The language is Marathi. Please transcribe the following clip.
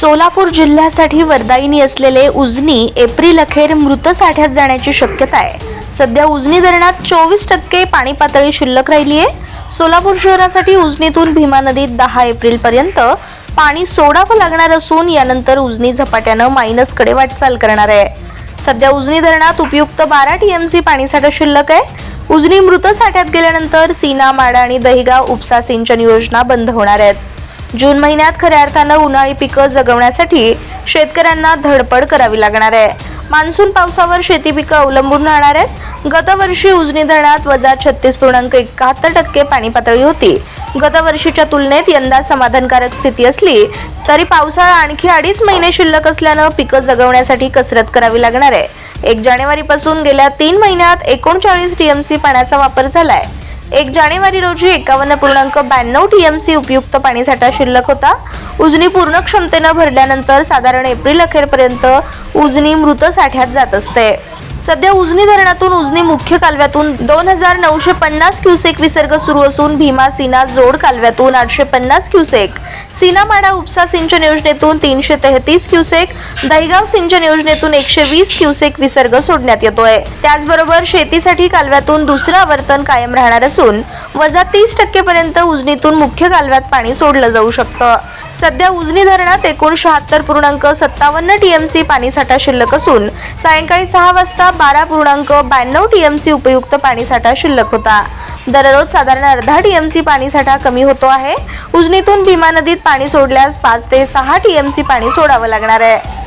सोलापूर जिल्ह्यासाठी वरदायिनी असलेले उजनी एप्रिल अखेर मृत साठ्यात जाण्याची शक्यता आहे. सध्या उजनी धरणात चोवीस टक्के पाणी पातळी शिल्लक राहिली आहे. सोलापूर शहरासाठी उजनीतून भीमा नदीत दहा एप्रिल पर्यंत पाणी सोडावं लागणार असून यानंतर उजनी झपाट्यानं मायनसकडे वाटचाल करणार आहे. सध्या उजनी धरणात उपयुक्त बारा टीएमसी पाणीसाठा शिल्लक आहे. उजनी मृत साठ्यात गेल्यानंतर सीना माडा आणि दहिगाव उपसा सिंचन योजना बंद होणार आहेत. जून महिन्यात खऱ्या अर्थानं उन्हाळी पिकं जगवण्यासाठी शेतकऱ्यांना धडपड करावी लागणार आहे. मान्सून पावसावर शेती पिकं अवलंबून राहणार आहेत. गतवर्षी उजनी धरणात वजा छत्तीस पूर्णांक एकाहत्तर टक्के पाणी पातळी होती. गतवर्षीच्या तुलनेत यंदा समाधानकारक स्थिती असली तरी पावसाळा आणखी अडीच महिने शिल्लक असल्यानं पिकं जगवण्यासाठी कसरत करावी लागणार आहे. एक जानेवारीपासून गेल्या तीन महिन्यात एकोणचाळीस टीएमसी पाण्याचा वापर झालाय. एक जानेवारी रोजी एकावन्न पूर्णांक ब्याण्णव टी एम सी उपयुक्त पाणीसाठा शिल्लक होता. उजनी पूर्ण क्षमतेनं भरल्यानंतर साधारण एप्रिल अखेरपर्यंत उजनी मृत साठ्यात जात असते. सध्या उजनी धरणातून उजनी मुख्य कालव्यातून दोन हजार नऊशे पन्नास क्युसेक विसर्ग सुरू असून भीमा सीना जोड कालव्यातून आठशे पन्नास क्युसेक सीनामाडा उपसा सिंचन योजनेतून तीनशे तेहतीस क्युसेक दहिगाव सिंचन योजनेतून एकशे वीस क्युसेक विसर्ग सोडण्यात येतोय. त्याचबरोबर शेतीसाठी कालव्यातून दुसरं आवर्तन कायम राहणार असून वजा तीस टक्केपर्यंत उजनीतून मुख्य कालव्यात पाणी सोडलं जाऊ शकतं. सध्या उजनी धरणात एकूण शहात्तर पूर्णांक सत्तावन्न टीएमसी पाणीसाठा शिल्लक असून सायंकाळी सहा वाजता बारा पूर्णांक ब्याण्णव टीएमसी उपयुक्त पाणीसाठा शिल्लक होता. दररोज साधारण अर्धा टीएमसी पाणीसाठा कमी होतो आहे. उजनीतून भीमा नदीत पाणी सोडल्यास पाच ते सहा टीएमसी पाणी सोडावं लागणार आहे.